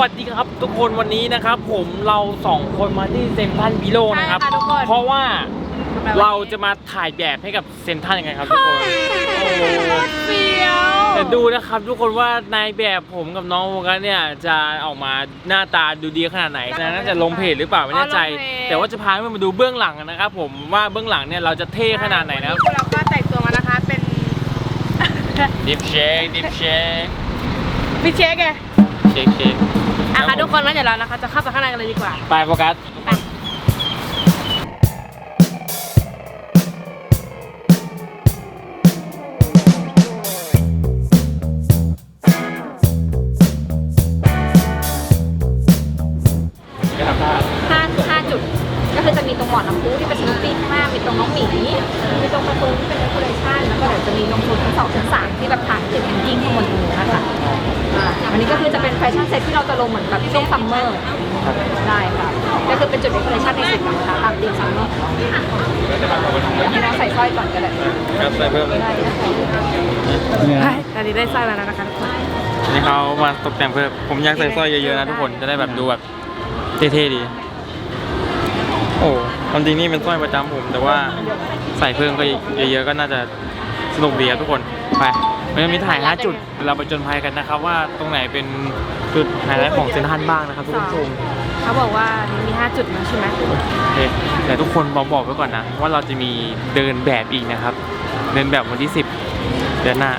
คนวันนี้นะครับ ผมเราสองคนมาที่เซนทรันบิโลนะครับ ใช่ค่ะทุกคน เพราะว่าทำไมวันนี้เราจะมาถ่ายแบบให้กับเซนทรันยังไงครับทุกคนโอ้โหเฟี้ยวแต่ดูนะครับ ทุกคนว่านายแบบผมกับน้องโฟกัสเนี่ยจะออกมาหน้าตาดูดีขนาดไหนนะน่าจะลงเพจหรือเปล่าไม่แน่ใจ แต่ว่าจะพาให้มาดูเบื้องหลังนะครับ ผมว่าเบื้องหลังเนี่ยเราจะเท่ขนาดไหนนะครับพวกเราก็แต่งตัวมานะคะเป็นดิฟเชคดิฟเชคพี่เช็คไง เชคเชคอะค่ะทุกคนงั้นเดี๋ยวเรานะคะจะเข้าไปข้างในกันเลยดีกว่าไปโฟกัส ไป เป็นแฟชั่นเซ็ตที่เราจะลงเหมือนแบบช่วงซัมเมอร์ได้ค่ะก็คือเป็นจุดเดคอเรชั่นในสุดนะคะตามธีมซัมเมอร์นี่เราใส่สร้อยก่อนก็ได้ครับใส่เพิ่มได้นะคะใช่ตอนนี้ได้สร้อยแล้วนะคะทุกคนนี่เขามาตกแต่งเพิ่มผมอยากใส่สร้อยเยอะๆนะทุกคนจะได้แบบดูแบบเท่ๆดีโอ้ความจริงนี่เป็นสร้อยประจำผม แต่ว่าใส่เพิ่มก็เยอะๆก็น่าจะสนุกดีครับทุกคน ไป มันจะมีถ่าย5จุดเราไปจนภัยกันนะครับ ว่าตรงไหนเป็นจุดไฮไลท์ของเซนทรันบ้างนะครับทุกผู้ชมเขาบอกว่านี่มี5จุดนะใช่ไหมโอเคแต่ทุกคนบอกบอกไว้ก่อนนะ ว่าเราจะมีเดินแบบอีกนะครับ เดินแบบวันที่10เดือนหน้า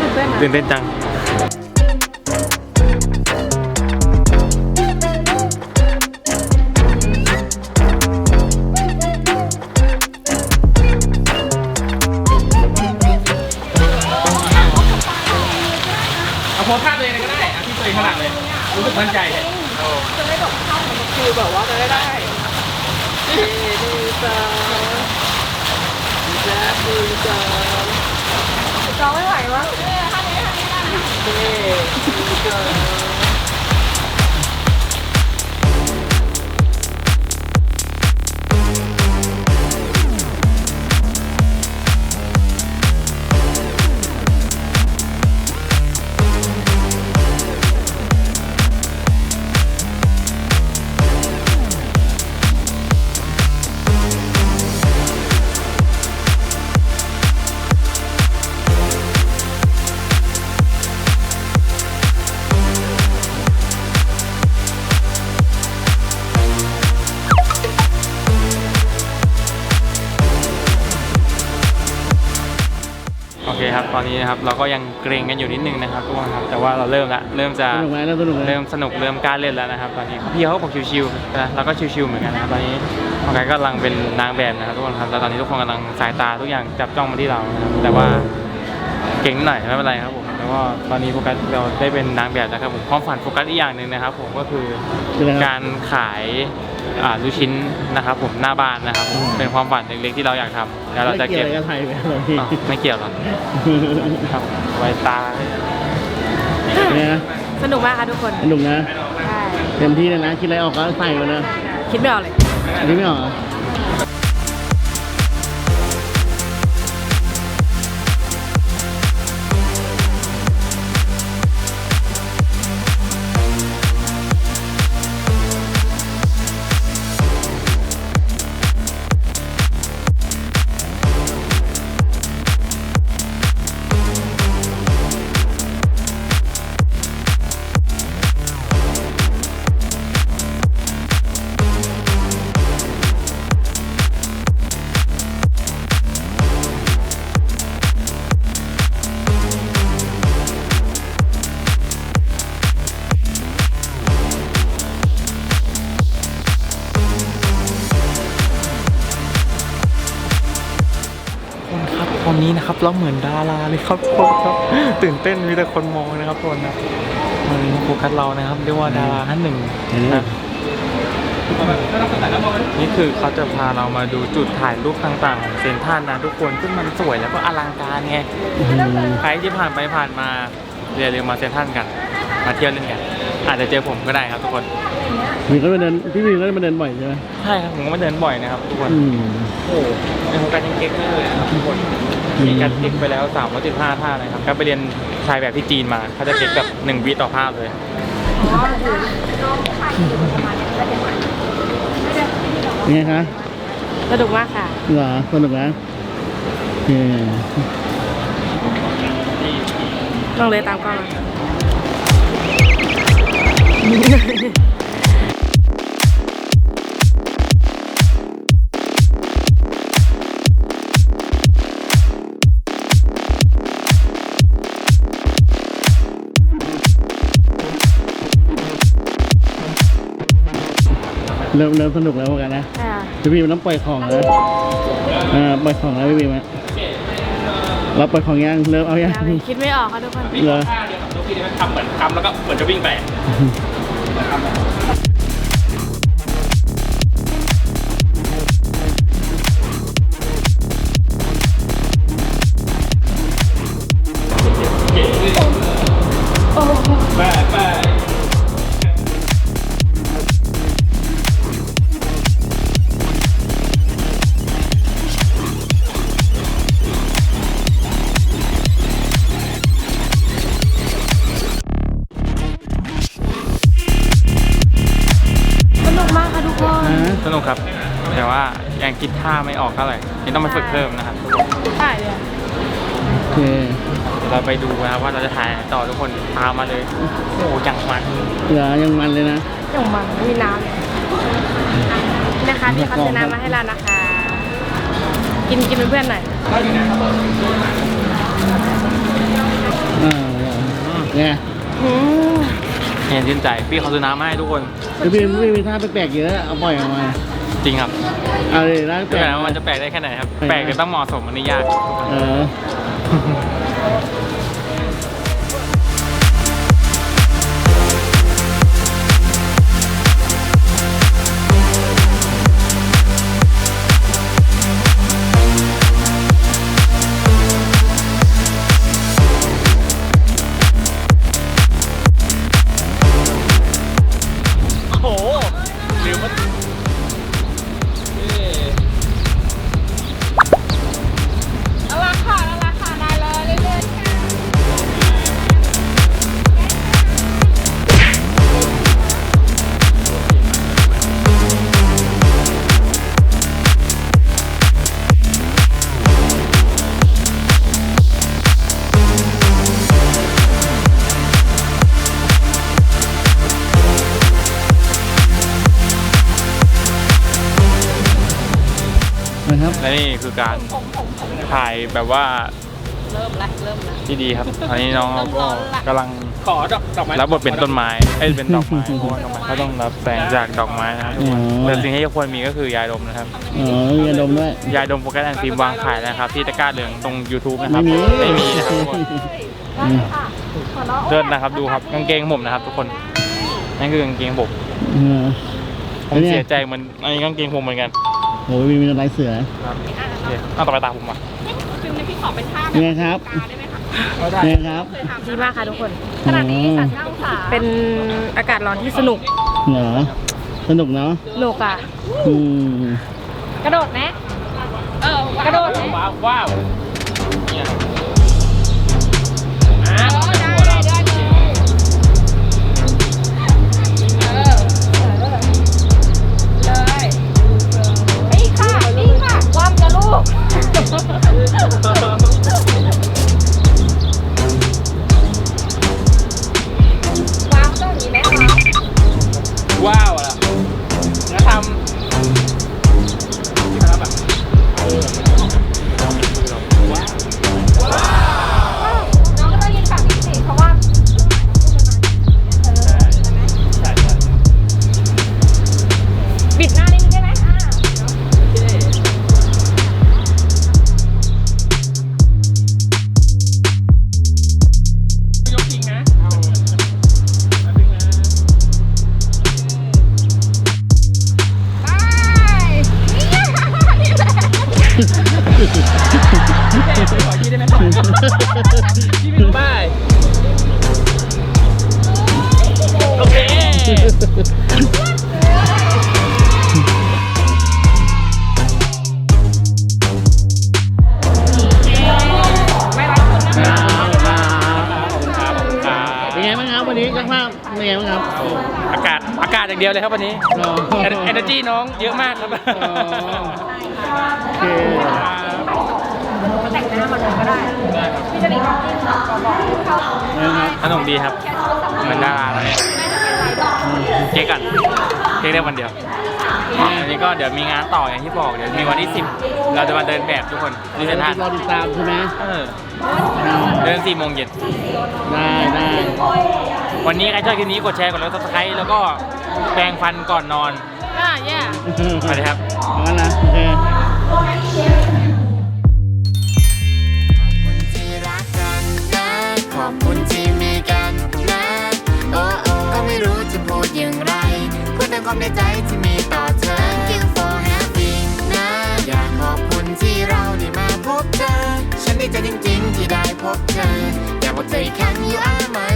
ตื่นเต้นนะตื่นเต้นจัง มั่นใจเลยคือแบบว่าจะได้ได้ดีจ้าจ้าดีจ้าจองไม่ไหววะเด้ท่านี้ท่านี้ท่านี้เด้ดีจ้า คครับ ตอนนี้นะครับเราก็ยังเกรงกันอยู่นิดนึงนะครับทุกคนครับแต่ว่าเราเริ่มละเริ่มจะสนุกไหมเริ่มสนุกไหมเริ่มสนุกเริ่มกล้าเล่นแล้วนะครับ ตอนนี้พี่เขาบอกชิวๆนะเราก็ชิวๆเหมือนกันนะครับตอนนี้โอเคก็กำลังเป็นนางแบบนะครับทุกคนครับแล้วตอนนี้ทุกคนกำลังสายตาทุกอย่างจับจ้องมาที่เรานะครับแต่ว่าเก่งหน่อยไม่เป็นไรครับผม แล้วก็ตอนนี้โฟกัสเราได้เป็นนางแบบแล้วครับผมความฝันโฟกัสอีกอย่างหนึ่งนะครับผมก็คือคืออะไรครับ การขายอ่าลูกชิ้นนะครับผมหน้าบ้านนะครับผมเป็นความฝันเล็กๆที่เราอยากทำแล้วเราจะไม่เกี่เก็ยวบอะไรกับไทยไหมเราพี่อ้าวไม่เกี่ยวหรอกครับไว้ตา เนี่ยนะสนุกมากค่ะทุกคนสนุกนะ ใช่เต็มที่เลยนะ คิดอะไรออกก็ใส่มานะคิดไม่ออกเลย อันนี้ไม่ออกเหรอ นนี้นะครับเราเหมือนดาราเลยครับทุกคนครับตื่นเต้นมีแต่คนมองนะครับทุกคนนะมันโฟกัสเรานะครับเรียกว่าดาราท่านหนึ่งนะนี่คือเขาจะพาเรามาดูจุดถ่ายรูปต่างๆของเซนทรันนะทุกคนซึ่งมันสวยแล้วก็อลังการไงอื้อหือใครที่ผ่านไปผ่านมาอย่าลืมมาเซนทรันกัน มาเที่ยวเล่นกัน อาจจะเจอผมก็ได้ครับทุกคน มีก็มาเดินพี่วินก็มาเดินบ่อยใช่ไหมใช่ครับผมก็มาเดินบ่อยนะครับทุกคนอืมโอ้โหในโครงการยังเก๊กไม่เลยนะครับทุกคนอืมมีการเก๊กไปแล้ว3ามร้อยสิบห้าท่าเลยครับก็ไปเรียนชายแบบที่จีนมาเขาจะเก๊กแบบหนึ่งวิต่อภาพเลยอ๋ออยู่น้องผู้ชายอยู่ประมาณเนี้ยแล้วเดี๋ยวมันไม่ได้เป็นไงคะสนุกมากค่ะเหรอสนุกนะโอเคต้องเลยตามกล้อง ริ่มเริ่มสนุกแล้วเหมือนกันนะค่ะพี่บีมต้องปล่อยของแล้วอ่าปล่อยของแล้วพี่บีมอะเราปล่อยของยังเริ่มเอายังยังคิดไม่ออกค่ะทุกคน เหรอทุกทีมันทำเหมือนทำแล้วก็เหมือนจะวิ่งไป คิดท่าไม่ออกเท่าไหร่นี่ต้องไปฝึกเพิ่มนะครับใช่เลยโอเคเราไปดูนะครับว่าเราจะถ่ายอะไรต่อทุกคนตามมาเลยโอ้ยังมันเหรอยังมันเลยนะอย่างมันไม่มีน้ำเลยนี่นะคะพี่เขาซื้อน้ำมาให้เรานะคะ กินกินเป็นเพื่อนหน่อยอ่าเนี่ยอืมเห็นชื่นใจพี่เขาซื้อน้ำมาให้ทุกคน พี่บีมพี่บีมท่าแปลกๆเยอะ เอาปล่อยออกมา จริงครับเอาเลยร่างแปลแต่กว่ามันจะแปลกได้แค่ไหนครับ แปลกแปลกจะต้องเหมาะสมอันนี้ยาก เออโอ้ นะครับและนี่คือการถ่ายแบบว่าเริ่มละเริ่มละที่ดีครับตอนนี้น้องเขาก็กำลังขอดอกดอกไม้รับบทเป็นต้นไม้เอ้ยเป็นดอกไม้เพราะว่าดอกไม้เขาต้องรับแสงจากดอกไม้นะครับทุกคนอ๋อแต่สิ่งที่ควรมีก็คือยาดมนะครับ อ๋อมีอารมณ์ด้วย ยาดมโฟกัสแอนฟิล์มวางขายนะครับ ที่ตะกร้าเหลืองตรง YouTube นะครับไม่มี ไม่มีนะครับทุกคนได้เลยค่ะขอน้องเลิศนะครับดูครับกางเกงผมนะครับ ทุกคนนั่นคือกางเกงผมเออผมเสียใจเหมือนอันนี้กางเกงผมเหมือนกัน โอ้ยมีมีลายเสือ ครับโอเคเอาต่อไปตามผมมาฟิล์มในพี่ขอเป็นท่าแบบยังไงครับ กาได้ไหมคะยังไงครับเคยทำดีมากค่ะทุกคน ขนาดนี้สัตว์น่าสงสารเป็นอากาศร้อนที่สนุกเหรอสนุกเนาะสนุกอะ อืมกระโดดไหมเออกระโดดไหมว้าวว้าวเนี่ย ยี่ไม่รู้บ้ายโอเคไม่รักคุณนะครับครับครับเป็นไงบ้างครับวันนี้ช่างภาพเป็นไงบ้างครับโอ้อย่างเดียวเลยครับวันนี้อ๋อเอเนจีน้องเยอะมากครับอ๋อโอ เคแต่งหน้ามาเลยก็ได้พี่จะมีความจริงกับบอกเขานะครับสนุกดีครับเหมือนดาราเลยเก๊กกันเก๊กได้วันเดียวอันนี้ก็เดี๋ยวมีงานต่ออย่างที่บอกเดี๋ยวมีวันที่ 10 เราจะมาเดินแบบทุกคนที่เซ็นทรัลรอติดตามใช่ไหมเอออ่าเดิน4โมงเย็นได้ได้วันนี้ใครชอบคลิปนี้กดแชร์กดไลค์ซับสไครต์แล้วก็แปรงฟันก่อนนอนอ่าแย่สวัสดีครับงั้นนะโอเค อบคุณที่มีกันนะ โอ้โอ้ก็ไม่รู้จะพูดอย่างไร พูดแต่ความในใจที่มีต่อเธอ Thank you for having นะ อยากขอบคุณที่เราได้มาพบเธอ ฉันดีใจจริงๆที่ได้พบเธอ อยากบอกเธออีกครั้ง you are my